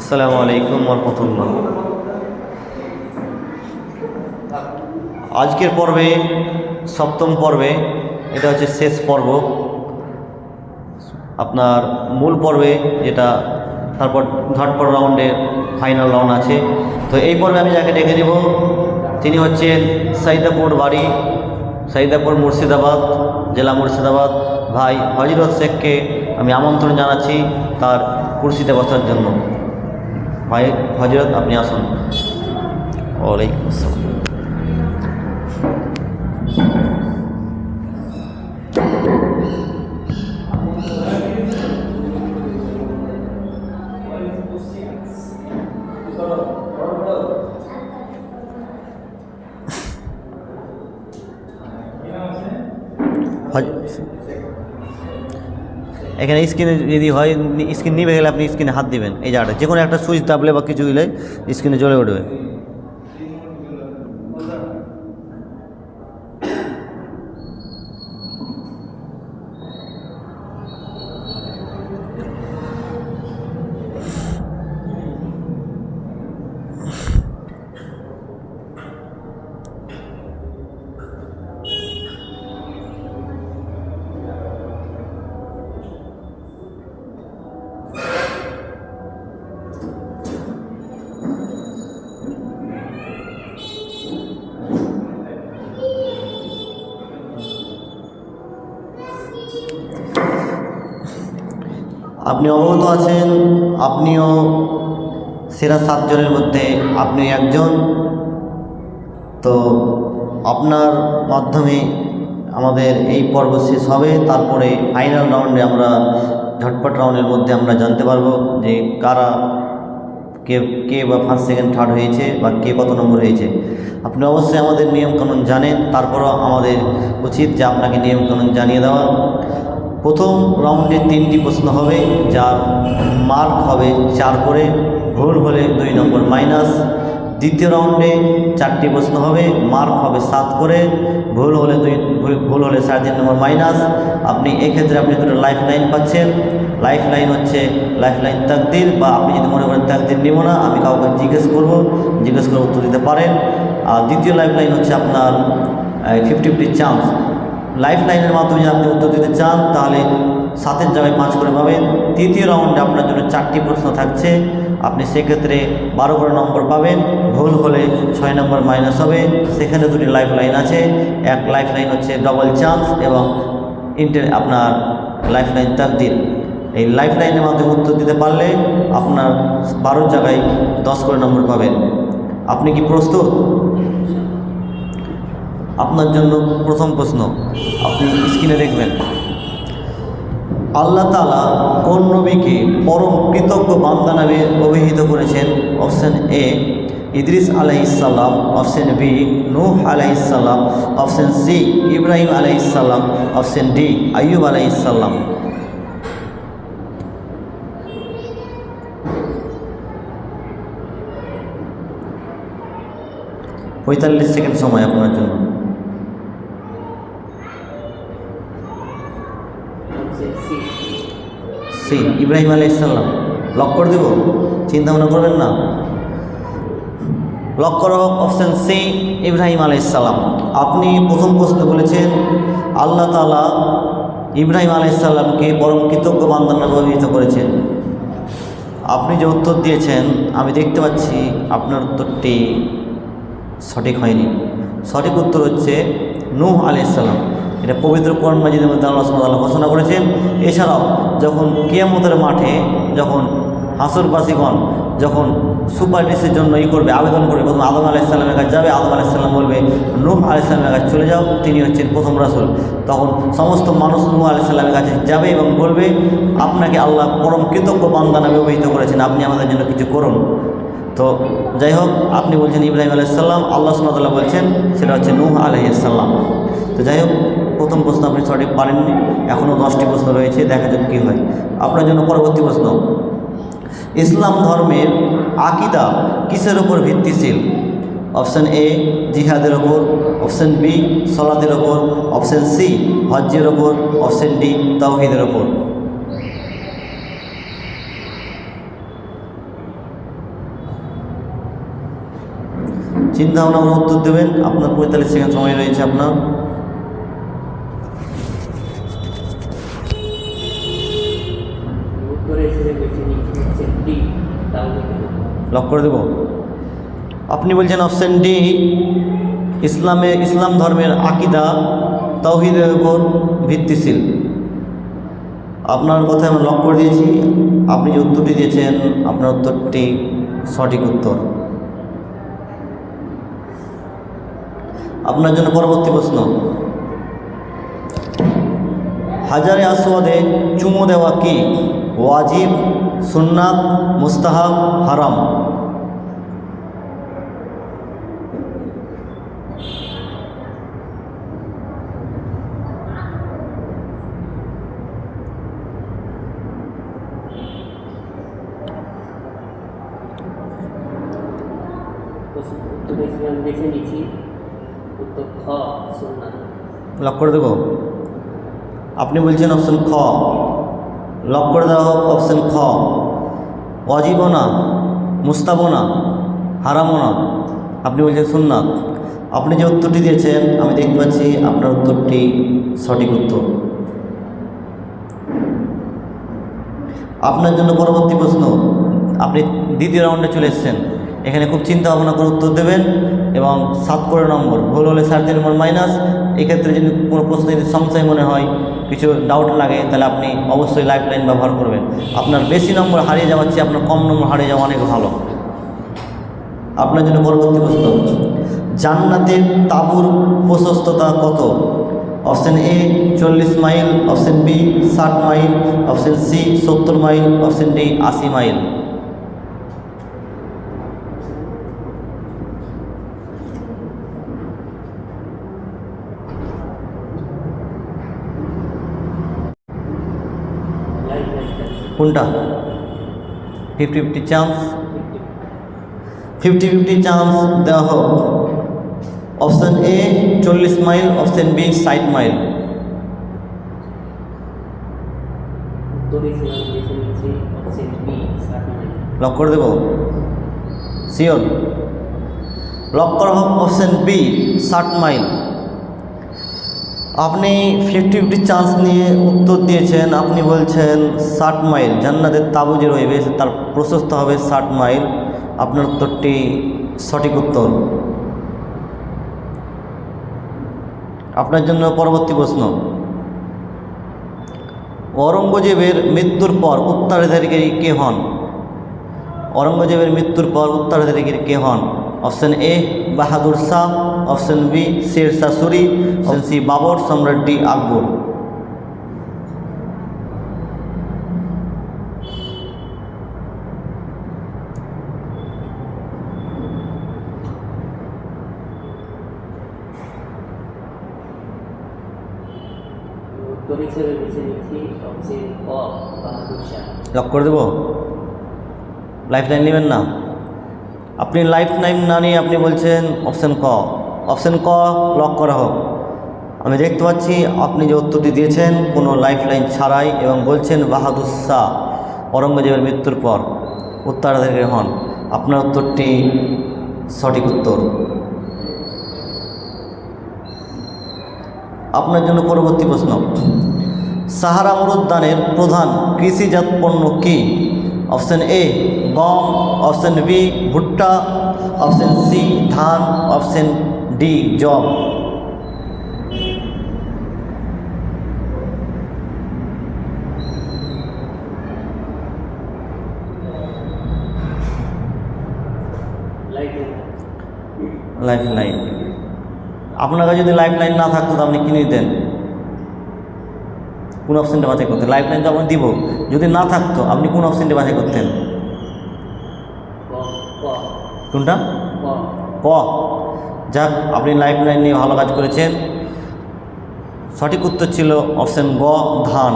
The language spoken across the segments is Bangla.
আসসালামু আলাইকুম রহমতুল্লাহ আজকের পর্বে, সপ্তম পর্বে, এটা হচ্ছে শেষ পর্ব। আপনার মূল পর্বে যেটা, তারপর ঝটপট রাউন্ডের ফাইনাল রাউন্ড আছে। তো এই পর্বে আমি যাকে ডেকে দেব তিনি হচ্ছেন সাইদাপুর বাড়ি, সাইদাপুর মুর্শিদাবাদ, জেলা মুর্শিদাবাদ। ভাই হজরত শেখকে আমি আমন্ত্রণ জানাচ্ছি তার কুর্সিতে বসার জন্য। ভাই হজরত আপনি আসুন এখানে স্ক্রিনে যদি হয় স্ক্রিন নিভে গেলে আপনি স্ক্রিনে হাত দিবেন। এই জায়গাটা যে কোনো একটা সুইচ দাবলে বা কিছু দিলে স্ক্রিনে জ্বলে উঠবে। আপনি অবগত আছেন, আপনিও সেরা সাতজনের মধ্যে আপনি একজন। তো আপনার মাধ্যমে আমাদের এই পর্ব শেষ হবে। তারপরে ফাইনাল রাউন্ডে আমরা ঝটপট রাউন্ডের মধ্যে আমরা জানতে পারব যে কারা কে কে বা ফার্স্ট সেকেন্ড থার্ড হয়েছে বা কে কত নম্বর হয়েছে। আপনি অবশ্যই আমাদের নিয়মকানুন জানেন। তারপরও আমাদের উচিত যে আপনাকে নিয়মকানুন জানিয়ে দেওয়া। প্রথম রাউন্ডে তিনটি প্রশ্ন হবে, যার মার্ক হবে চার করে, ভুল হলে দুই নম্বর মাইনাস। দ্বিতীয় রাউন্ডে চারটি প্রশ্ন হবে, মার্ক হবে সাত করে, ভুল হলে দুই, ভুল- হলে সাড়ে তিন নম্বর মাইনাস। আপনি এক্ষেত্রে আপনি দুটো লাইফ লাইন পাচ্ছেন। লাইফ লাইন হচ্ছে লাইফ লাইন তাকদির, বা আপনি যদি মনে করেন তাকদির নিব না, আমি কাউকে জিজ্ঞেস করব, জিজ্ঞেস করে উত্তর দিতে পারেন। আর দ্বিতীয় লাইফ লাইন হচ্ছে আপনার ফিফটি ফিফটি চান্স লাইফ লাইনের মাধ্যমে যদি আপনি উত্তর দিতে চান, তাহলে সাতের জায়গায় পাঁচ করে পাবেন। তৃতীয় রাউন্ডে আপনার জন্য চারটি প্রশ্ন থাকছে। আপনি সেক্ষেত্রে বারো করে নম্বর পাবেন। ভুল হলে ছয় নম্বর মাইনাস হবে। সেখানে দুটি লাইফ লাইন আছে। এক লাইফ লাইন হচ্ছে ডবল চান্স এবং ইন্টার আপনার লাইফ লাইন তাকদির। এই লাইফ লাইনের মাধ্যমে উত্তর দিতে পারলে আপনার বারোর জায়গায় দশ করে নম্বর পাবেন। আপনি কি প্রস্তুত? আপনার জন্য প্রথম প্রশ্ন, আপনি স্ক্রিনে দেখবেন। আল্লাহ তালা কোন নবীকে পরম কৃতজ্ঞ বান্দা নামে অভিহিত করেছেন? অপশন এ, ইদ্রিস আলাইসাল্লাম অপশন বি, নূহ আলাইসাল্লাম অপশন সি, ইব্রাহিম আলাইসাল্লাম অপশন ডি, আইয়ুব আলাইসাল্লাম পঁয়তাল্লিশ সেকেন্ড সময় আপনার জন্য। সি ইব্রাহিম আলী ইসাল্লাম লক করে দেব? চিন্তা ভাবনা করবেন না। লক করা হোক অপশান সি ইব্রাহিম আলী ইসাল্লাম আপনি প্রথম প্রশ্নে বলেছেন আল্লাহ তালা ইব্রাহিম আলী ইসাল্লামকে পরম কৃতজ্ঞ বান্দার নামে অভিহিত করেছেন। আপনি যে উত্তর দিয়েছেন, আমি দেখতে পাচ্ছি আপনার উত্তরটি সঠিক হয়নি। সঠিক উত্তর হচ্ছে নূহ আলাইসাল্লাম এটা পবিত্র কোরআন মাজিদের মধ্যে আল্লাহ ঘোষণা করেছেন। এছাড়াও যখন কিয়ামতের মাঠে যখন হাসুরবাসীগণ যখন সুপারিশের জন্য ই করবে, আবেদন করবে, প্রথম আদম আলাইসাল্লামের কাছে যাবে, আদম আলাইসাল্লাম বলবে, নূহ আলাইসাল্লামের কাছে চলে যাও, তিনি হচ্ছেন প্রথম রাসুল। তখন সমস্ত মানুষ নূহ আলাইসাল্লামের কাছে যাবে এবং বলবে, আপনাকে আল্লাহ পরম কৃতজ্ঞ বান্দা নামে অভিহিত করেছেন, আপনি আমাদের জন্য কিছু করুন। তো যাই হোক আপনি বলছেন ইব্রাহিম আলাইসাল্লাম আল্লাহ সুমতাল্লাহ বলছেন, সেটা হচ্ছে নূহ আলাইসাল্লাম তো যাই হোক প্রথম প্রশ্ন আপনি সঠিক পারেননি এখনও দশটি প্রশ্ন রয়েছে, দেখা যাক কী হয়। আপনার জন্য পরবর্তী প্রশ্ন, ইসলাম ধর্মের আকিদা কিসের উপর ভিত্তিশীল? অপশান এ, জিহাদের ওপর অপশান বি সলাদের ওপর অপশান সি, হজ্জের ওপর অপশান ডি, তাওহিদের ওপর চিন্তা ভাবনা করে উত্তর দেবেন। আপনার পঁয়তাল্লিশ সেকেন্ড সময় রয়েছে আপনার। লক করে দেব। আপনি বলছেন অপশন ডি ইসলামে ইসলাম ধর্মের আকিদা তৌহিদের উপর ভিত্তিশীল। আপনার কথায় আমরা লক করে দিয়েছি। আপনি যে উত্তরটি দিয়েছেন আপনার উত্তরটি সঠিক উত্তর। আপনার জন্য পরবর্তী প্রশ্ন। হাজারে আসওয়াদে চুমু দেওয়া কি? ওয়াজিব সুন্নাত মুস্তাহাব হারাম উত্তরে হিসেবে আমি বেছে নিয়েছি উত্তর খ সুন্নাত লক করে দেব? আপনি বলছেন অপশন খ। লক করে দেওয়া হোক অপশন খ। অজীবও না, মুস্তাবও না, হারামও না। আপনি বলছেন সুন্নাত। আপনি যে উত্তরটি দিয়েছেন, আমি দেখতে পাচ্ছি আপনার উত্তরটি সঠিক উত্তর। আপনার জন্য পরবর্তী প্রশ্ন। আপনি দ্বিতীয় রাউন্ডে চলে এসেছেন। এখানে খুব চিন্তা ভাবনা করে উত্তর দেবেন এবং সাত করে নম্বর। ভুল হলে সাড়ে তিন নম্বর মাইনাস, এক্ষেত্রে যদি কোনো প্রশ্ন যদি সংশয় মনে হয়, কিছু ডাউট লাগে, তাহলে আপনি অবশ্যই লাইফ লাইন ব্যবহার করবেন। আপনার বেশি নম্বর হারিয়ে যাওয়ার চেয়ে আপনার কম নম্বর হারিয়ে যাওয়া অনেক ভালো। আপনার জন্য পরবর্তী প্রশ্ন, জান্নাতের তাঁবুর প্রশস্ততা কত? অপশন এ চল্লিশ মাইল, অপশন বি ষাট মাইল, অপশন সি সত্তর মাইল, অপশন ডি আশি মাইল। কোনটা? Fifty fifty chance fifty fifty chance দেওয়া হোক। অপশান এ চল্লিশ মাইল অপশান বি ষাট মাইল লক করে দেব? শিওর লক করা হোক অপশন বি ষাট মাইল আপনি ফিফটি ফিফটি চান্স নিয়ে উত্তর দিয়েছেন, আপনি বলছেন ষাট মাইল, জান্নাতের তাবু যে রইবে, তার প্রশস্ত হবে ষাট মাইল। আপনার উত্তরটি সঠিক উত্তর। আপনার জন্য পরবর্তী প্রশ্ন। ঔরঙ্গজেবের মৃত্যুর পর উত্তরাধিকারী কে হন? ঔরঙ্গজেবের মৃত্যুর পর উত্তরাধিকারী কে হন? Option A, Bahadur Shah option B Sher শাশুড়ি অপশন সি বাবর সম্রাট ডি আকবর উত্তর হিসেবে বেছে নিয়েছি অপশন ক বাহাদুর শাহ। লক করে দেবো? লাইফ লাইন নেবেন না? আপনি লাইফ লাইন না নিয়ে আপনি বলছেন অপশন ক। অপশন ক, লক করা হোক। আমি দেখতে পাচ্ছি আপনি যে উত্তরটি দিয়েছেন, কোনো লাইফ লাইন ছাড়াই এবং বলছেন, বাহাদুর শাহ, ঔরঙ্গজেবের মৃত্যুর পর উত্তরাধিকারী হন। আপনার উত্তরটি সঠিক উত্তর। আপনার জন্য পরবর্তী প্রশ্ন। সাহারা মরুদ্যানের প্রধান কৃষিজাত পণ্য কী? অপশান এ, গম, অপশান বি, ভুট্টা, অপশান সি, ধান, অপশন ডি জব লাইফ লাইন আপনার কাছে যদি লাইফ লাইন না থাকতো তো আপনি কিনে দিতেন কোন অপশানটা বাছাই করতেন? লাইফ লাইন তো আপনি দিব। যদি না থাকতো আপনি কোন অপশানটা বাছাই করতেন? কোনটা? ক। যাক, আপনি লাইফ লাইন নিয়ে ভালো কাজ করেছেন। সঠিক উত্তর ছিল অপশান গ, ধান।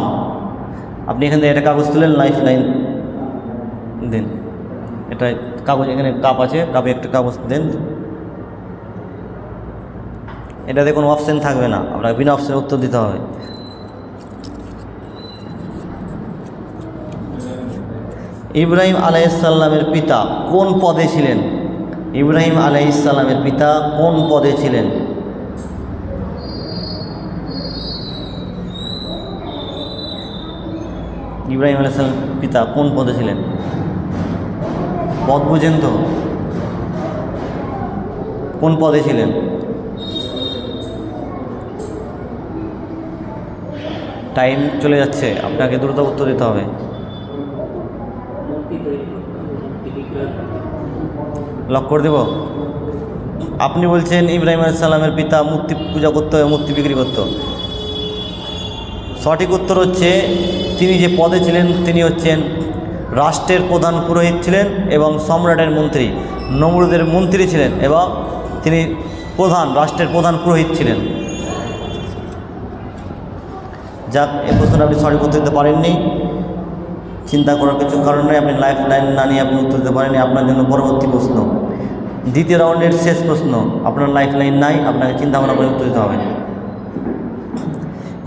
আপনি এখান থেকে এটা কাগজ তুলেন লাইফ লাইন দিন। এটা কাগজ এখানে কাপ আছে কাপে একটা কাগজ দেন। এটাতে কোনো অপশান থাকবে না আপনাকে বিনা অপশানে উত্তর দিতে হবে। ইব্রাহিম আলাইসাল্লামের পিতা কোন পদে ছিলেন? ইব্রাহিম আলাই ইসলামের পিতা কোন পদে ছিলেন? ইব্রাহিম আলাই ইসলামের পিতা কোন পদে ছিলেন? পদ বুঝেন তো। কোন পদে ছিলেন? টাইম চলে যাচ্ছে, আপনাকে দ্রুত উত্তর দিতে হবে। লক করে দেব। আপনি বলছেন ইব্রাহিম আলাইসাল্লামের পিতা মূর্তি পূজা করতো মূর্তি বিক্রি করতো সঠিক উত্তর হচ্ছে, তিনি যে পদে ছিলেন, তিনি হচ্ছেন রাষ্ট্রের প্রধান পুরোহিত ছিলেন এবং সম্রাটের মন্ত্রী, নমরুদের মন্ত্রী ছিলেন এবং তিনি প্রধান, রাষ্ট্রের প্রধান পুরোহিত ছিলেন। যাক এ প্রশ্নটা আপনি সঠিক উত্তর দিতে পারেননি। চিন্তা করার কিছু কারণ আপনি লাইফ লাইন না নিয়ে আপনি উত্তর দিতে পারেননি, আপনার জন্য পরবর্তী প্রশ্ন। দ্বিতীয় রাউন্ডের শেষ প্রশ্ন, আপনার লাইফ লাইন নাই, আপনাকে চিন্তা ভাবনা করে উত্তর দিতে হবে।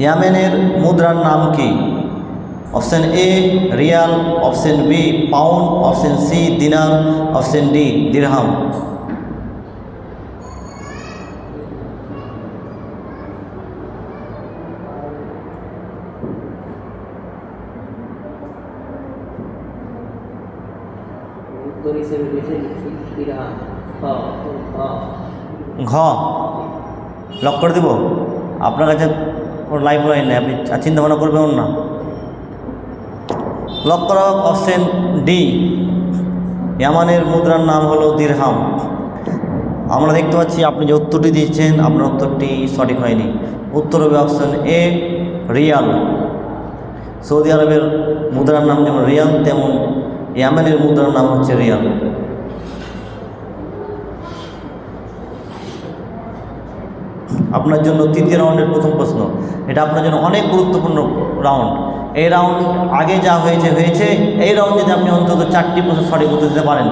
ইয়ামেনের মুদ্রার নাম কি? Option A riyal, option B pound option C dinar, option D dirham উত্তর হিসেবে বেছে নিচ্ছি দিরহাম খ খ ঘ। লক করে দেব। আপনার কাছে কোনো লাইফ লাইন নেই, আপনি চিন্তা ভাবনা করবেন না। লক করা হোক অপশন ডি ইয়ামানের মুদ্রার নাম হলো দিরহাম আমরা দেখতে পাচ্ছি আপনি যে উত্তরটি দিয়েছেন, আপনার উত্তরটি সঠিক হয়নি। উত্তর হবে অপশন এ রিয়াল। সৌদি আরবের মুদ্রার নাম যেমন রিয়াল, তেমন ইয়ামানের মুদ্রার নাম হচ্ছে রিয়াল। আপনার জন্য তৃতীয় রাউন্ডের প্রথম প্রশ্ন। এটা আপনার জন্য অনেক গুরুত্বপূর্ণ রাউন্ড। এই রাউন্ড আগে যা হয়েছে হয়েছে। এই রাউন্ড যদি আপনি অন্তত চারটি প্রশ্ন সঠিক উত্তর দিতে পারেন,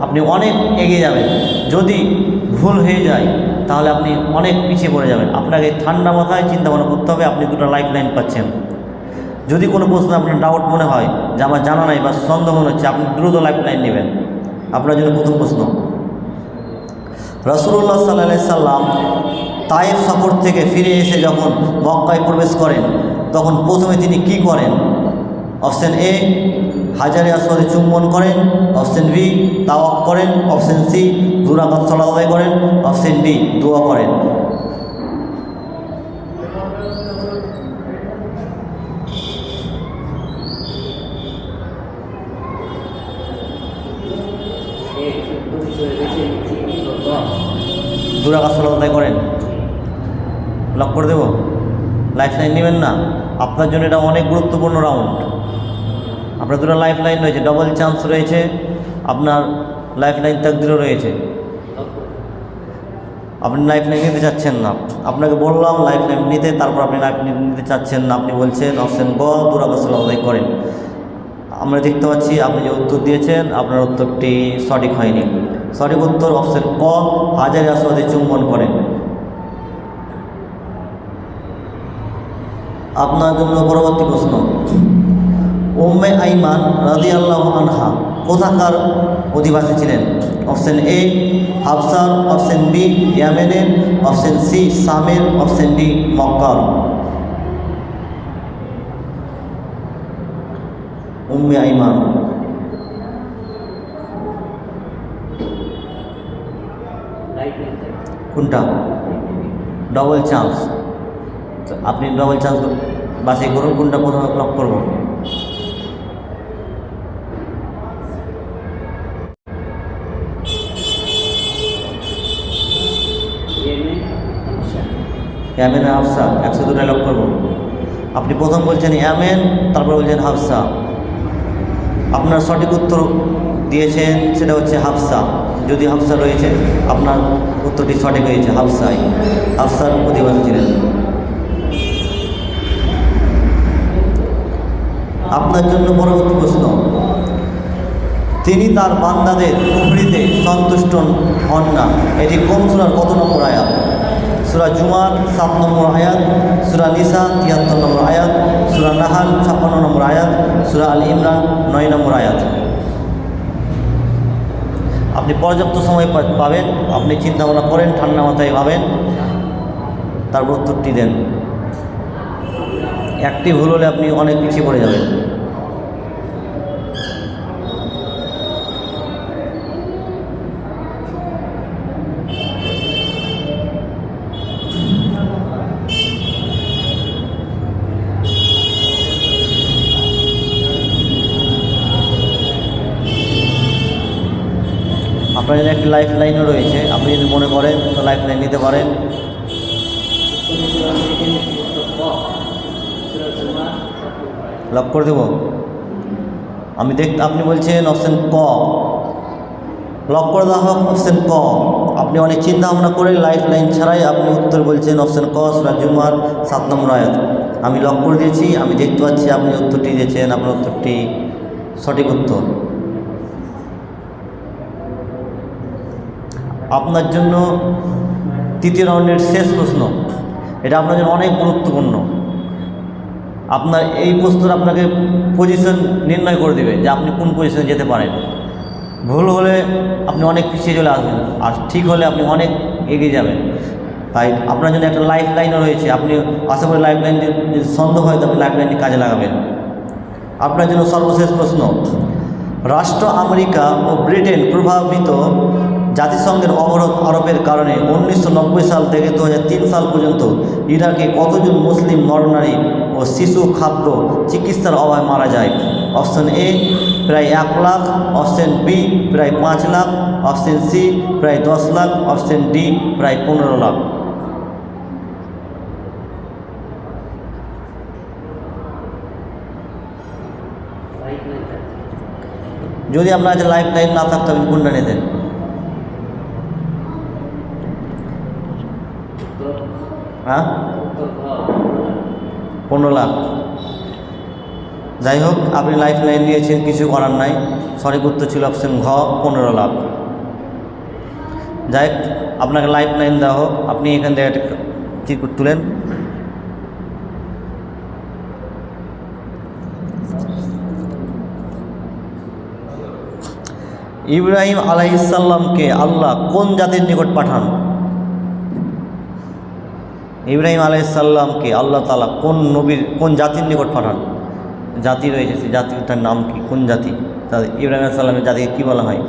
আপনি অনেক এগিয়ে যাবেন। যদি ভুল হয়ে যায়, তাহলে আপনি অনেক পিছিয়ে পড়ে যাবেন। আপনাকে ঠান্ডা মাথায় চিন্তা ভাবনা করতে হবে, আপনি দুটো লাইফ লাইন পাচ্ছেন। যদি কোনো প্রশ্ন আপনার ডাউট মনে হয়, যে আমার জানা নাই বা সন্দেহ মনে হচ্ছে, আপনি দ্রুত লাইফ লাইন নেবেন। আপনার জন্য প্রথম প্রশ্ন। রসুল্লাহ সাল্লাহ সাল্লাম তায়েফ সফর থেকে ফিরে এসে যখন মক্কায় প্রবেশ করেন, তখন প্রথমে তিনি কি করেন? অপশন এ হাজারে আসরে চুম্বন করেন। অপশন বি তাওয়াক করেন। অপশন সি দুরাকাত সলা আদায় করেন। অপশন ডি দোয়া করেন। এর উত্তর হিসেবে বেছে নিচ্ছি গ দুরাকাত সলা আদায় করেন? লক করে দেবো? লাইফ লাইন নেবেন না। আপনার জন্য এটা অনেক গুরুত্বপূর্ণ রাউন্ড আপনার দুটো লাইফ লাইন রয়েছে ডবল চান্স রয়েছে, আপনার লাইফ লাইন তাকদিরও রয়েছে। আপনি লাইফ লাইন নিতে চাচ্ছেন না। আপনাকে বললাম লাইফ লাইন নিতে, তারপর আপনি লাইফ নিতে চাচ্ছেন না। আপনি বলছেন অপশন গ দুরাকাত আদায় করেন। আমরা দেখতে পাচ্ছি, আপনি যে উত্তর দিয়েছেন, আপনার উত্তরটি সঠিক হয়নি। সঠিক উত্তর অপশন ক, হাজারে আসওয়াদে চুম্বন করেন আপনার জন্য পরবর্তী প্রশ্ন। উম্মে আইমান রাজি আল্লাহ আনহা কোথাকার অধিবাসী ছিলেন? অপশন এ হাফসার অপশন বি, ইয়ামেনের। অপশন সি, সামের। অপশন ডি, মক্কার। উম্মে আইমান লাইফ লাইন কোনটা? ডবল চান্স আপনি ডবল চান্স বাছাই করুন, কোনটা প্রথমে ক্লক করব। ইয়ামেন হাফসা একশো দুটাই লক করব। আপনি প্রথম বলছেন ইয়ামেন তারপর বলছেন হাফসা আপনার সঠিক উত্তর দিয়েছেন, সেটা হচ্ছে হাফসা যদি হাফসা রয়েছে, আপনার উত্তরটি সঠিক হয়েছে, হাফসাই। হাফসার অধিবাসী ছিলেন। আপনার জন্য পরবর্তী প্রশ্ন। তিনি তার বান্দাদের কুফরিতে সন্তুষ্ট হন না। এটি কোন সুরার কত নম্বর আয়াত? সুরা জুমার সাত নম্বর আয়াত, সুরা নিসা তিয়াত্তর নম্বর আয়াত, সুরা নাহাল ছাপ্পান্ন নম্বর আয়াত, সুরা আল ইমরান নয় নম্বর আয়াত। আপনি পর্যাপ্ত সময় পাবেন, আপনি চিন্তা ভাবনা করেন, ঠান্ডা মাথায় ভাবেন, তারপর উত্তরটি দেন। ভুল হলে আপনি অনেক পিছিয়ে পড়ে যাবেন। আপনার যদি একটি লাইফ লাইনও রয়েছে। আপনি যদি মনে করেন, তো লাইফ লাইন নিতে পারেন। লক করে দেব? আমি দেখ, আপনি বলছেন অপশান ক। লক করে দেওয়া হোক অপশান ক। আপনি অনেক চিন্তা ভাবনা করে লাইফ লাইন ছাড়াই আপনি উত্তর বলছেন অপশান ক, সুরাজ জুমার সাত নম্বর আয়াত। আমি লক করে দিয়েছি, আমি দেখতে পাচ্ছি আপনি উত্তরটি দিয়েছেন। আপনার উত্তরটি সঠিক উত্তর। আপনার জন্য তৃতীয় রাউন্ডের শেষ প্রশ্ন। এটা আপনার জন্য অনেক গুরুত্বপূর্ণ। আপনার এই প্রশ্ন আপনাকে পজিশন নির্ণয় করে দেবে যে আপনি কোন পজিশনে যেতে পারেন। ভুল হলে আপনি অনেক পিছিয়ে চলে আসবেন। আর ঠিক হলে আপনি অনেক এগিয়ে যাবেন। তাই আপনার জন্য একটা লাইফ লাইনও রয়েছে। আপনি আশা করি লাইফ লাইন যদি সন্দেহ হয় তো আপনি লাইফ লাইনটি কাজে লাগাবেন। আপনার জন্য সর্বশেষ প্রশ্ন। রাষ্ট্র আমেরিকা ও ব্রিটেন প্রভাবিত জাতিসংঘের অবরোধ আরোপের কারণে উনিশশো নব্বই সাল থেকে দু হাজার তিন সাল পর্যন্ত ইরাকে কতজন মুসলিম নরনারী ও শিশু খাদ্য চিকিৎসার অভাবে মারা যায়? অপশন এ, প্রায় এক লাখ। অপশন বি, প্রায় পাঁচ লাখ। অপশন সি, প্রায় দশ লাখ। অপশন ডি, প্রায় পনেরো লাখ। যদি আপনার লাইফ লাইন না থাকতো আপনি কোনটা নিতেন উত্তর হ্যাঁ? পনেরো লাখ। যাই হোক, আপনি লাইফ লাইন নিয়েছেন, কিছু করার নাই। সঠিক উত্তর ছিল অপশন ঘ, পনেরো লাখ। যাই হোক, আপনাকে লাইফ লাইন দেওয়া হোক, আপনি এখান থেকে চিরকুট তুলেন। ইব্রাহিম আলাইসাল্লামকে আল্লাহ কোন জাতির নিকট পাঠান? ইব্রাহিম আলাইসাল্লামকে আল্লাহ তালা কোন নবীর, কোন জাতির নিকট পাঠান? জাতি রয়েছে, সেই জাতিটার নাম কি? কোন জাতি? তাদের ইব্রাহিম আলাইসাল্লামের জাতিকে কী বলা হয়?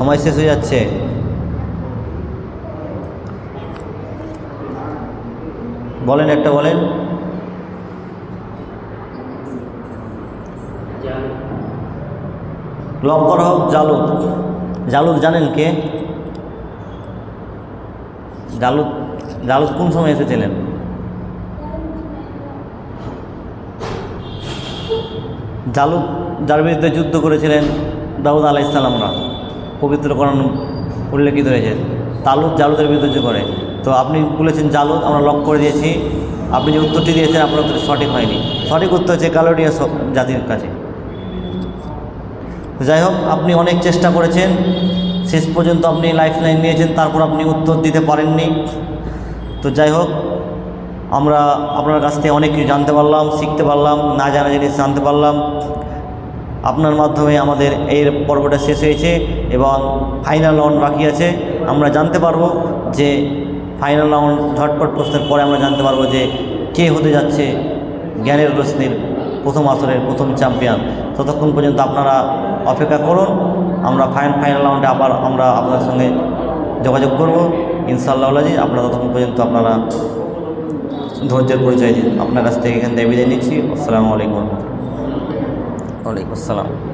সময় শেষ হয়ে যাচ্ছে। বলেন একটা বলেন। করা হোক জালুদ জালুদ জানেন কে? জালুদ জালুদ কোন সময় এসেছিলেন? জালুদ যার বিরুদ্ধে যুদ্ধ করেছিলেন দাউদ আলাহ ইসলামরা পবিত্র কোরআন উল্লেখিত হয়েছে তালুদ জালুদের বিরুদ্ধে করে। তো আপনি বলেছেন জালুদ, আমরা লক করে দিয়েছি। আপনি যে উত্তরটি দিয়েছেন, আপনার উত্তরটি সঠিক হয়নি। সঠিক উত্তর হচ্ছে সব জাতির কাছে। যাই হোক, আপনি অনেক চেষ্টা করেছেন। শেষ পর্যন্ত আপনি লাইফ লাইন নিয়েছেন, তারপর আপনি উত্তর দিতে পারেননি। তো যাই হোক, আমরা আপনার কাছ থেকে অনেক কিছু জানতে পারলাম, শিখতে পারলাম, না জানা জিনিস জানতে পারলাম। আপনার মাধ্যমে আমাদের এই পর্বটা শেষ হয়েছে এবং ফাইনাল রাউন্ড বাকি আছে। আমরা জানতে পারব যে ফাইনাল রাউন্ড ঝটপট প্রশ্নের পরে আমরা জানতে পারব যে কে হতে যাচ্ছে জ্ঞানের রশ্মির প্রথম আসরের প্রথম চ্যাম্পিয়ন ততক্ষণ পর্যন্ত আপনারা অপেক্ষা করুন। আমরা ফাইন ফাইনাল রাউন্ডে আবার আমরা আপনার সঙ্গে যোগাযোগ করব। ইনশাআল্লাহ আল্লাহ আপনারা ততক্ষণ পর্যন্ত আপনারা ধৈর্যের পরিচয় দিন। আপনার কাছ থেকে এখান থেকে বিদায় নিচ্ছি। আসসালামু আলাইকুম। ওয়ালাইকুম আসসালাম